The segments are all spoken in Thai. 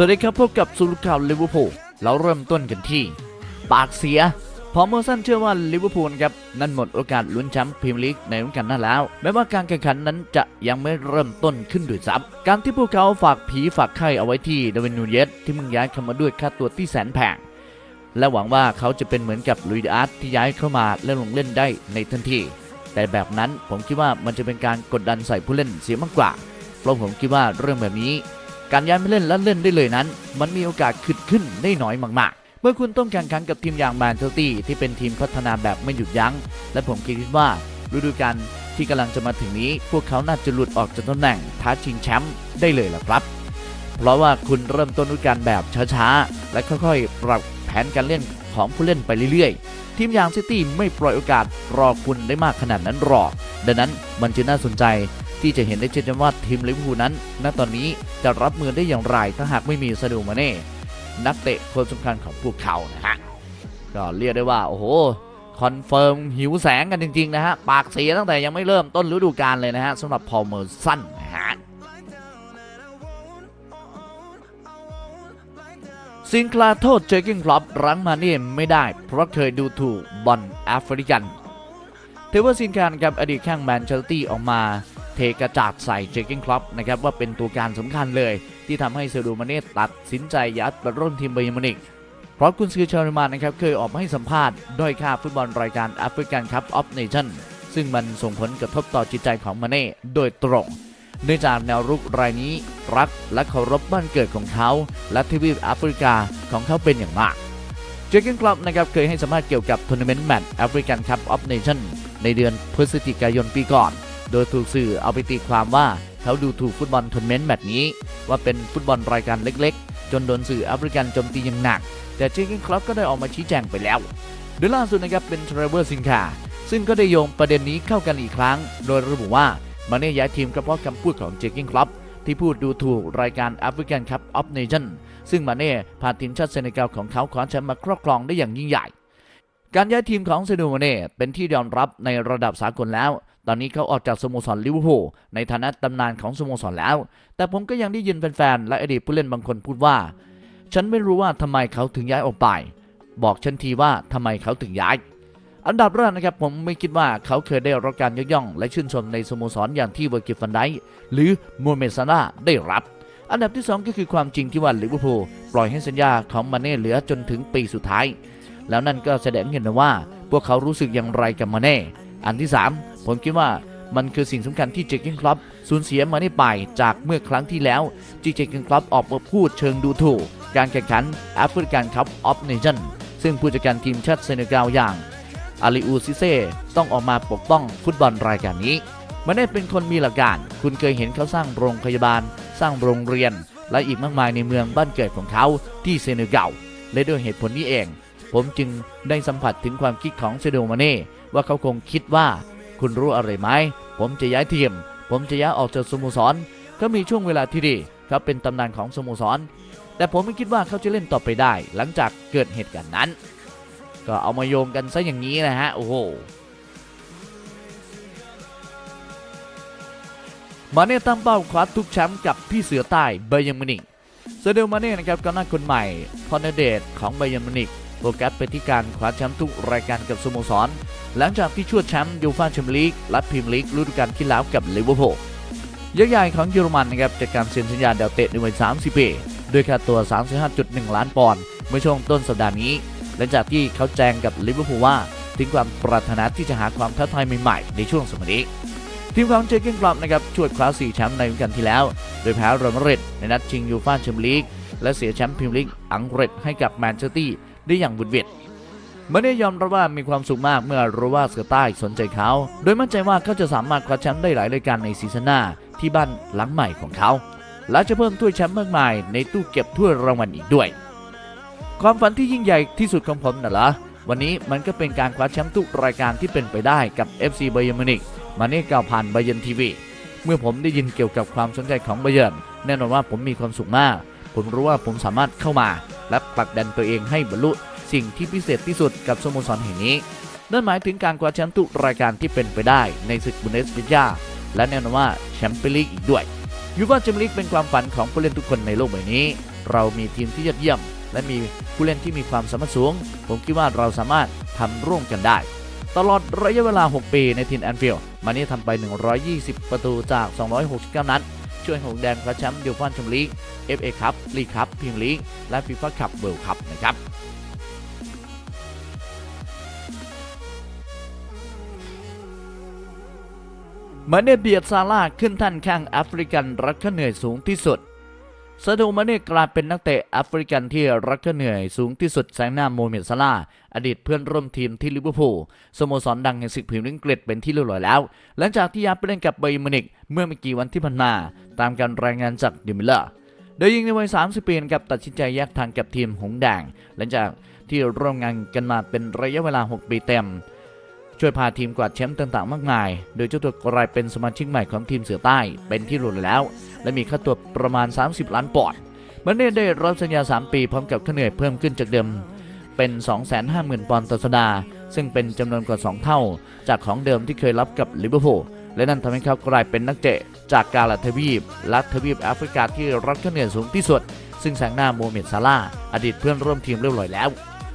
สวัสดีครับพบกับสุรุข่าวลิเวอร์พูลเราเริ่มต้นกันที่ ปากเสียพอเมอร์สันเชื่อว่าลิเวอร์พูลครับนั้นหมดโอกาสลุ้นแชมป์พรีเมียร์ลีกในฤดูกาลหน้าแล้ว แม้ว่าการแข่งขันนั้นจะยังไม่เริ่มต้นขึ้นด้วยซ้ำการที่พวกเขาฝากผีฝากไข่เอาไว้ที่เดวินนูเยสที่มึงย้ายเข้ามาด้วยค่าตัวที่แสนแพงและหวังว่าเขาจะเป็นเหมือนกับลุยส์อาร์ตที่ย้ายเข้ามาและลงเล่นได้ในทันทีแต่แบบนั้นผมคิดว่ามันจะเป็นการกดดันใส่ผู้เล่นเสียมากกว่าเพราะผมคิดว่าเรื่องแบบนี้ การย้ายมาเล่นและเล่นได้เลยนั้น มันมีโอกาสขึ้นขึ้นได้น้อยมาก ๆ เมื่อคุณต้องแข่งขันกับทีมอย่างแมนเชสเตอร์ที่เป็นทีมพัฒนาแบบไม่หยุดยัง้ง และผมคิดว่าฤดูกาลที่กำลังจะมาถึงนี้ พวกเขาน่าจะหลุดออกจากตำแหน่งท้าชิงแชมป์ได้เลยล่ะครับ เพราะว่าคุณเริ่มต้นฤดูกาลแบบช้าๆ และค่อยๆ ปรับแผนการเล่นของผู้เล่นไปเรื่อยๆ ทีมอย่างซิตี้ไม่ปล่อยโอกาสรอคุณได้มากขนาดนั้นหรอก ดังนั้นมันจึงน่าสนใจ ที่จะเห็นได้เช่นว่าทีมลิเวอร์พูลนั้น ณ ตอนนี้จะรับมือได้อย่างไรถ้าหากไม่มีซาดูมาเน่นักเตะคนสำคัญของพวกเขานะฮะก็เรียกได้ว่าโอ้โหคอนเฟิร์มหิวแสงกันจริง ๆ นะฮะ ปากเสียตั้งแต่ยังไม่เริ่มต้นฤดูกาลเลยนะฮะสำหรับพอลเมอร์สันนะฮะซินคลาโทษเจอร์กิงคลอปรั้งมาเน่ไม่ได้ เพราะเคยดูถูกบอลแอฟริกันถือว่าซินคานกับอดีตข้างแมนเชสเตอร์ตี้ออกมา เทกระจาดใส่เจอร์กิงคลอปนะครับว่าเป็นตัวการสำคัญเลยที่ทำให้เซดูมาเน่ตัดสินใจยัดไปร่วมทีมไบย์มินิกเพราะคุณซือชาริมานนะครับเคยออกมาให้สัมภาษณ์ด้อยค่าฟุตบอลรายการแอฟริกันคัพออฟเนชั่นซึ่งมันส่งผลกระทบต่อจิตใจของมาเน่โดยตรง เนื่องจากแนวรุกรายนี้รักและเคารพบ้านเกิดของเขาและทวีปแอฟริกาของเขาเป็นอย่างมาก เจอร์เกนคลับนะครับเคยให้สัมภาษณ์เกี่ยวกับทัวร์นาเมนต์แมตช์แอฟริกันคัพออฟเนชั่นในเดือนพฤศจิกายนปีก่อน โดยถูกสื่อเอาไปตีความว่าเขาดูถูกฟุตบอลทัวร์นาเมนต์แมตช์นี้ ว่าเป็นฟุตบอลรายการเล็กๆ จนโดนสื่อแอฟริกันโจมตีอย่างหนัก แต่เจอร์เกนคลับก็ได้ออกมาชี้แจงไปแล้ว โดยล่าสุดนะครับเป็นเทรเวอร์ซินคาซึ่งก็ได้โยงประเด็นนี้เข้ากันอีกครั้ง โดยระบุว่ามาเน่ย้ายทีมก็เพราะคำพูดของเจอร์เกนคลับที่พูดดูถูกรายการแอฟริกันคัพออฟเนชั่นซึ่งมาเน่พาทีมชาติเซเนกัลของเขาคว้าแชมป์มาครอบครองได้อย่างยิ่งใหญ่การย้ายทีมของเซดูมาเน่เป็นที่ยอมรับในระดับสากลแล้ว ตอนนี้เขาออกจากสโมสรลิเวอร์พูลในฐานะตำนานของสโมสรแล้ว แต่ผมก็ยังได้ยินแฟนๆและอดีตผู้เล่นบางคนพูดว่า ฉันไม่รู้ว่าทำไมเขาถึงย้ายออกไป บอกฉันทีว่าทำไมเขาถึงย้าย อันดับแรกนะครับผมไม่คิดว่าเขาเคยได้รับการยกย่อง และชื่นชมในสโมสรอย่างที่เวอร์กิฟฟันไดหรือโมเมซาน่าได้รับอันดับที่ 2 ก็คือความจริงที่ว่าลิเวอร์พูลปล่อยให้สัญญาของมาเน่เหลือจนถึงปีสุดท้าย แล้วนั่นก็แสดงเห็นว่า พวกเขารู้สึกอย่างไรกับมาเน่ อันที่ 3 ผมคิดว่ามันคือสิ่งสำคัญที่เจคกินคลับสูญเสียมาเน่ไปจากเมื่อครั้งที่แล้วที่เจคกินคลับออกมาพูดเชิงดูถูก การแข่งขันแอฟริกันคัพออฟเนชั่นซึ่งผู้จัดการทีมชาติเซเนกัลอย่างอาลิอูซิเซ่ต้องออกมาปกป้องฟุตบอลรายการนี้ มันได้เป็นคนมีหลักการ คุณเคยเห็นเขาสร้างโรงพยาบาล สร้างโรงเรียน และอีกมากมายในเมืองบ้านเกิดของเขาที่เซเนกัลและด้วยเหตุผลนี้เอง ผมจึงได้สัมผัสถึงความคิดของเซโดมาเน่ ว่าเขาคงคิดว่า คุณรู้อะไรไหม ผมจะย้ายทีม ผมจะย้ายออกจากสโมสรก็มีช่วงเวลาที่ดีเขาเป็นตำนานของสโมสร แต่ผมไม่คิดว่าเขาจะเล่นต่อไปได้ หลังจากเกิดเหตุการณ์นั้น ก็เอามาโยงกันซะอย่างนี้นะฮะ โอ้โหมาเน่ตั้งเป้าคว้าทุกแชมป์กับพี่เสือใต้ไบยมินิกเซเดลมาเน่นะครับกองหน้าคนใหม่พอนเดตของไบยมินิก โฟกัสไปที่การคว้าแชมป์ทุกรายการกับสโมสร หลังจากที่ชวดแชมป์ยูฟ่าแชมเปี้ยนลีกและพรีเมียร์ลีกฤดูกาลที่แล้วกับลิเวอร์พูลยักษ์ใหญ่ของเยอรมันนะครับจากการเซ็นสัญญาดาวเตะในวัย 30 ปี ด้วยค่าตัว 35.1 ล้านปอนด์เมื่อช่วงต้นสัปดาห์นี้ หลังจากที่เขาแจ้งกับลิเวอร์พูลว่า ถึงความปรารถนาที่จะหาความท้าทายใหม่ๆ ในช่วงสมัยนี้ทีมของเจอเกนกลับนะครับช่วยคว้า4แชมป์ในฤดูกาลที่แล้ว โดยแพ้เรอัลมาดริดในนัดชิงยูฟ่าแชมเปี้ยนลีกและเสียแชมป์พรีเมียร์ลีกอังกฤษให้กับแมนเชสเตอร์ ได้อย่างบุดวียดเมื่อได้ยอมรับว่ามีความสุขมากเมื่อรู้ว่าเสือใต้สนใจเขา โดยมั่นใจว่าเขาจะสามารถคว้าแชมป์ได้หลายรายการในซีซั่นหน้าที่บ้านหลังใหม่ของเขา และจะเพิ่มถ้วยแชมป์มากมายในตู้เก็บถ้วยรางวัลอีกด้วย ความฝันที่ยิ่งใหญ่ที่สุดของผมน่ะเหรอวันนี้มันก็เป็นการคว้าแชมป์ทุกรายการที่เป็นไปได้กับ FC ไบเยร์มินิกมาเน่กล่าวผ่านไบเยร์นทีวีเมื่อผมได้ยินเกี่ยวกับความสนใจของไบเยร์นแน่นอนว่าผมมีความสุขมาก ผมรู้ว่าผมสามารถเข้ามา และผลักดันตัวเองให้บรรลุสิ่งที่พิเศษที่สุดกับสโมสรแห่งนี้ นั่นหมายถึงการคว้าแชมป์ทุกรายการที่เป็นไปได้ในศึกบุนเดสลิกาและแน่นอนว่าแชมเปี้ยนลีกอีกด้วยยูฟ่าแชมเปี้ยนลีกเป็นความฝันของผู้เล่นทุกคนในโลกใบนี้ เรามีทีมที่ยอดเยี่ยม และมีผู้เล่นที่มีความสามารถสูง ผมคิดว่าเราสามารถทำร่วมกันได้ ตลอดระยะเวลา 6 ปีในทีมแอนฟิลด์มานี่ทำไป 120 ประตูจาก 269 นัด ช่วยหงแดงคว้าแชมป์ยูฟ่าแชมเปี้ยนลีก FA คัพลีกคัพพรีเมียร์ลีกและฟีฟ่าคัพเวิลด์คัพนะครับมาเนเบียดซาลาขึ้นท่านข้างแอฟริกันรักค่าเหนื่อยสูงที่สุด ซาโดมาเน่กลายเป็นนักเตะแอฟริกันที่รักเหนื่อยสูงที่สุดแซงหน้าโมเมดซาร่าอดีตเพื่อนร่วมทีมที่ลิเวอร์พูลสโมสรดังแห่งศึกพรีเมียร์ลีกอังกฤษเป็นที่เรียบร้อยแล้ว หลังจากที่ย้ายไปเล่นกับไบย์มินิกเมื่อไม่กี่วันที่ผ่านมา ตามการรายงานจากดิมิลเลอร์โดยยิงในวัย 30 ปีนะครับตัดสินใจแยกทางกับทีมหงแดงหลังจากที่ร่วมงานกันมาเป็นระยะเวลา 6 ปีเต็ม ช่วยพาทีมกวาดแชมป์ต่างๆ มากมาย โดยเจ้าตัวกลายเป็นสมาชิกใหม่ของทีมเสือใต้ เป็นที่รู้แล้ว และมีค่าตัวประมาณ 30 ล้านปอนด์มันเน่ได้รับสัญญา 3 ปีพร้อมกับค่าเหนื่อยเพิ่มขึ้นจากเดิม เป็น 250,000 ปอนด์ต่อสัปดาห์ ซึ่งเป็นจำนวนกว่า 2 เท่า จากของเดิมที่เคยรับกับลิเวอร์พูล และนั่นทำให้เขากลายเป็นนักเตะจากกาลาทวีปและทวีปแอฟริกาที่รับค่าเหนื่อยสูงที่สุด ซึ่งแซงหน้าโมเมดซาลาอดีตเพื่อนร่วมทีมเรียบร้อยแล้ว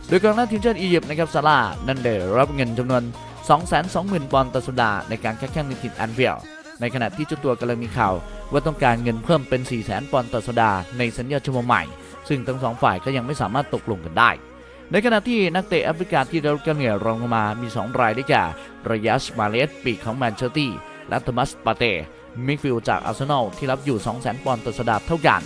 โดยกองหน้าทีมชาติอียิปต์นะครับซาลานั่นได้รับเงินจำนวน 220,000 ปอนด์ต่อสัปดาห์ในการแข่งขันในทีมแอนฟิลด์ในขณะที่เจ้าตัวกำลังมีข่าวว่าต้องการเงินเพิ่มเป็น 400,000 ปอนด์ต่อสัปดาห์ในสัญญาชั่วโมงใหม่ ซึ่งทั้งสองฝ่ายก็ยังไม่สามารถตกลงกันได้ ในขณะที่นักเตะแอฟริกาที่ได้รับการเหนื่อยรองลงมามี 2 รายได้แก่รยัสมาเลสปีกของแมนเชสเตอร์และโทมัสปาเต้มิดฟิลด์จากอาร์เซนอลที่รับอยู่ 200,000 ปอนด์ต่อสัปดาห์เท่ากัน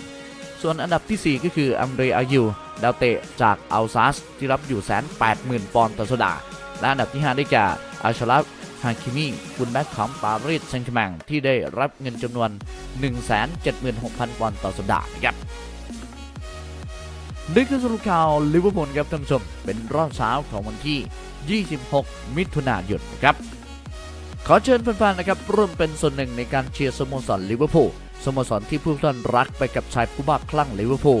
ส่วนอันดับทีสี่4 ก็คืออัมเดรอายูดาวเตะจากอัลซัสที่รับอยู่แสนแปดหมื่นปอนด์ต่อสัปดาห์ และอันดับที่ 5 ได้แก่อาชลัฟฮาคิมีคุณแบ็คของปารีสแซงต์แชร์แมงที่ได้รับเงินจำนวน 176,000ปอนด์ต่อสัปดาห์นะครับนี่คือสรุปข่าวลิเวอร์พูลครับท่านผู้ชม เป็นรอบเช้าของวันที่ 26 มิถุนายนนะครับ ขอเชิญแฟนๆนะครับร่วมเป็นส่วนหนึ่งในการเชียร์สโมสรลิเวอร์พูลสโมสรที่ผู้ท่านรักไปกับชายผู้บ้าคลั่งลิเวอร์พูล